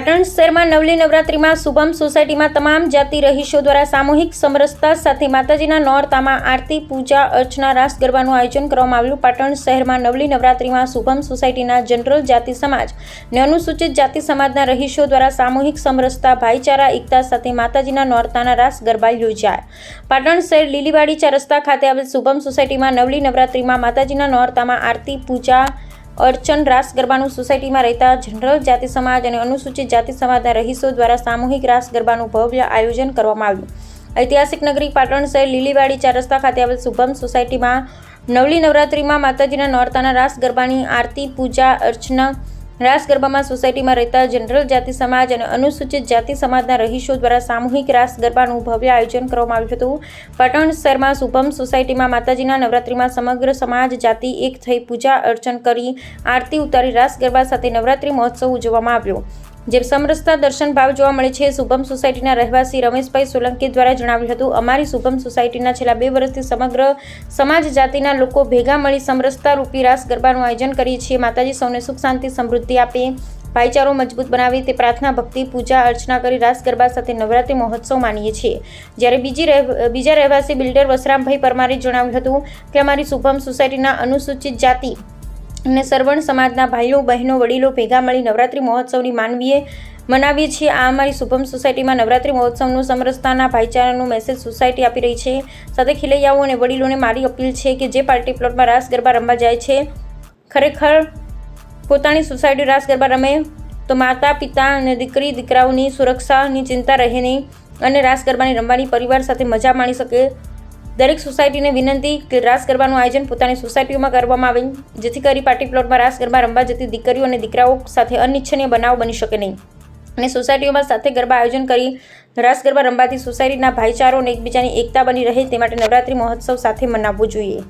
પાટણ શહેરમાં નવલી નવરાત્રિમાં શુભમ સોસાયટીમાં તમામ જાતિ રહીશો દ્વારા સામૂહિક સમરસતા સાથે માતાજીના નોરતામાં આરતી, પૂજા, અર્ચના, રાસ ગરબાનું આયોજન કરવામાં આવ્યું પાટણ શહેરમાં નવલી નવરાત્રિમાં શુભમ સોસાયટીના જનરલ જાતિ સમાજ ને અનુસૂચિત જાતિ સમાજના રહીશો દ્વારા સામૂહિક સમરસતા, ભાઈચારા, એકતા સાથે માતાજીના નોરતાના રાસ ગરબા યોજાયા. પાટણ શહેર લીલીવાડી ચાર રસ્તા ખાતે આવેલ શુભમ સોસાયટીમાં નવલી નવરાત્રિમાં માતાજીના નોરતામાં આરતી, પૂજા અર્ચન રાસ ગરબાનું સોસાયટીમાં રહેતા જનરલ જાતિ સમાજ અને અનુસૂચિત જાતિ સમાજના રહીશો દ્વારા સામૂહિક રાસ ગરબાનું ભવ્ય આયોજન કરવામાં આવ્યું. ઐતિહાસિક નગરી પાટણ શહેર લીલીવાડી ચાર રસ્તા ખાતે આવેલ શુભમ સોસાયટીમાં નવલી નવરાત્રિમાં માતાજીના નોરતાના રાસ ગરબાની આરતી, પૂજા, અર્ચના રાસ ગરબામાં સોસાયટીમાં રહેતા જનરલ જાતિ સમાજ અને અનુસૂચિત જાતિ સમાજના રહીશો દ્વારા સામૂહિક રાસ ગરબાનું ભવ્ય આયોજન કરવામાં આવ્યું હતું. પાટણ શહેરમાં શુભમ સોસાયટીમાં માતાજીના નવરાત્રિમાં સમગ્ર સમાજ જાતિ એક થઈ પૂજા અર્ચન કરી આરતી ઉતારી રાસ ગરબા સાથે નવરાત્રિ મહોત્સવ ઉજવવામાં આવ્યો. જે સમરસતા દર્શન ભાવ જોવા મળે છે, શુભમ સોસાયટીના રહેવાસી રમેશભાઈ સોલંકી દ્વારા જણાવ્યું હતું, અમારી શુભમ સોસાયટીના છેલ્લા બે વર્ષથી સમગ્ર સમાજ જાતિના લોકો ભેગા મળી સમરસતા રૂપી રાસ ગરબાનું આયોજન કરીએ છીએ. માતાજી સૌને સુખ, શાંતિ, સમૃદ્ધિ આપે. ભાઈચારો મજબૂત બનાવી તે પ્રાર્થના, ભક્તિ, પૂજા, અર્ચના કરી રાસ ગરબા સાથે નવરાત્રિ મહોત્સવ માનીએ છીએ. જ્યારે બીજી બીજા રહેવાસી બિલ્ડર વસરામભાઈ પરમારે જણાવ્યું હતું કે, અમારી શુભમ સોસાયટીના અનુસૂચિત જાતિ અને સર્વણ સમાજના ભાઈઓ, બહેનો, વડીલો ભેગા મળી નવરાત્રિ મહોત્સવની માનવીએ મનાવીએ છીએ. આ અમારી શુભમ સોસાયટીમાં નવરાત્રિ મહોત્સવનું સમરસતાના ભાઈચારાનું મેસેજ સોસાયટી આપી રહી છે. સાથે ખીલૈયાઓ અને વડીલોને મારી અપીલ છે કે જે પાર્ટી પ્લોટમાં રાસ ગરબા રમવા જાય છે, ખરેખર પોતાની સોસાયટી રાસ ગરબા રમે, તો માતા, પિતા અને દીકરી, દીકરાઓની સુરક્ષાની ચિંતા રહે નહીં અને રાસ ગરબાની રમવાની પરિવાર સાથે મજા માણી શકે. દરેક સોસાયટીને વિનંતી કે રાસ ગરબાનું આયોજન પોતાની સોસાયટીઓમાં કરવામાં આવે, જેથી કરી પાર્ટી પ્લોટમાં રાસ ગરબા રમવા જતી દીકરીઓ અને દીકરાઓ સાથે અનિચ્છનીય બનાવ બની શકે નહીં. અને સોસાયટીઓમાં સાથે ગરબા આયોજન કરી રાસ ગરબા રમવાથી સોસાયટીના ભાઈચારો અને એકબીજાની એકતા બની રહે તે માટે નવરાત્રિ મહોત્સવ સાથે મનાવવો જોઈએ.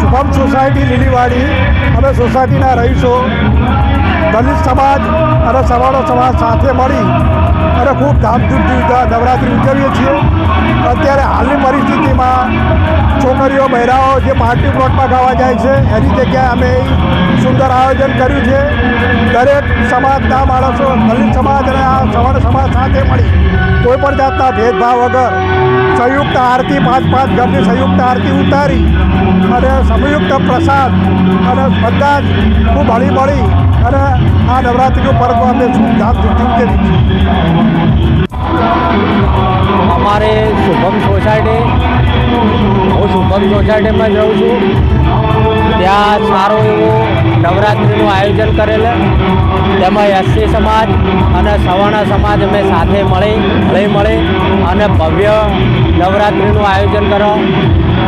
શુભમ સોસાયટી લીલીવાડી અમે સોસાયટીના રહીશો, દલિત સમાજ અને સવાળો સમાજ સાથે મળી અને ખૂબ ધામધૂમથી નવરાત્રિ ઉજવીએ છીએ. અત્યારે હાલની પરિસ્થિતિમાં છોકરીઓ બહેરાઓ જે પાર્ટી પ્લોટમાં ગાવા જાય છે, એની જગ્યાએ અમે સુંદર આયોજન કર્યું છે. દરેક સમાજના માણસો, દલિત સમાજ અને આ સવર્ણ સમાજ સાથે મળી કોઈ પણ જાતના ભેદભાવ વગર સંયુક્ત આરતી પાંચ પાંચ ઘરની સંયુક્ત આરતી ઉતારી અને સંયુક્ત પ્રસાદ અને બધા જ ખૂબ હળી મળી અને આ નવરાત્રિનું પર્વ અમે ધામધૂમથી ઉજવીએ છીએ. શુભમ સોસાયટીમાં જ છું. ત્યાં સારું એવું નવરાત્રિનું આયોજન કરેલ. તેમાં એસસી સમાજ અને સવર્ણ સમાજ અમે સાથે મળી, હળી મળી અને ભવ્ય નવરાત્રિનું આયોજન કરો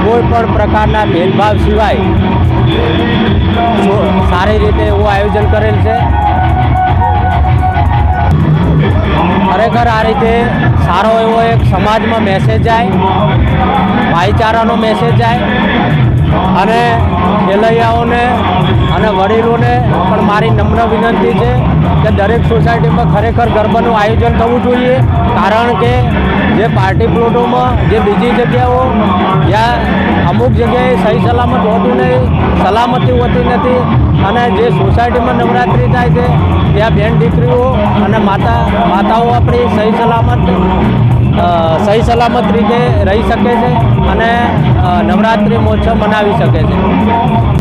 કોઈ પણ પ્રકારના ભેદભાવ સિવાય સારી રીતે એવું આયોજન કરેલ છે. ખરેખર આ રીતે સારો એવો એક સમાજમાં મેસેજ જાય. ભાઈચારાનો મેસેજ જાય અને ખેલૈયાઓને અને વડીલોને પણ મારી નમ્ર વિનંતી છે કે દરેક સોસાયટીમાં ખરેખર ગરબાનું આયોજન થવું જોઈએ. કારણ કે જે પાર્ટી પ્લોટોમાં જે બીજી જગ્યાઓ જ્યાં અમુક જગ્યાએ સહી સલામત હોતું નહીં, સલામતી હોતી નથી અને જે સોસાયટીમાં નવરાત્રિ થાય છે, ત્યાં બેન દીકરીઓ અને માતા, માતાઓ આપણી સહી સલામત સહી સલામત રીતે રહી શકે છે અને નવરાત્રિ મહોત્સવ મનાવી શકે છે.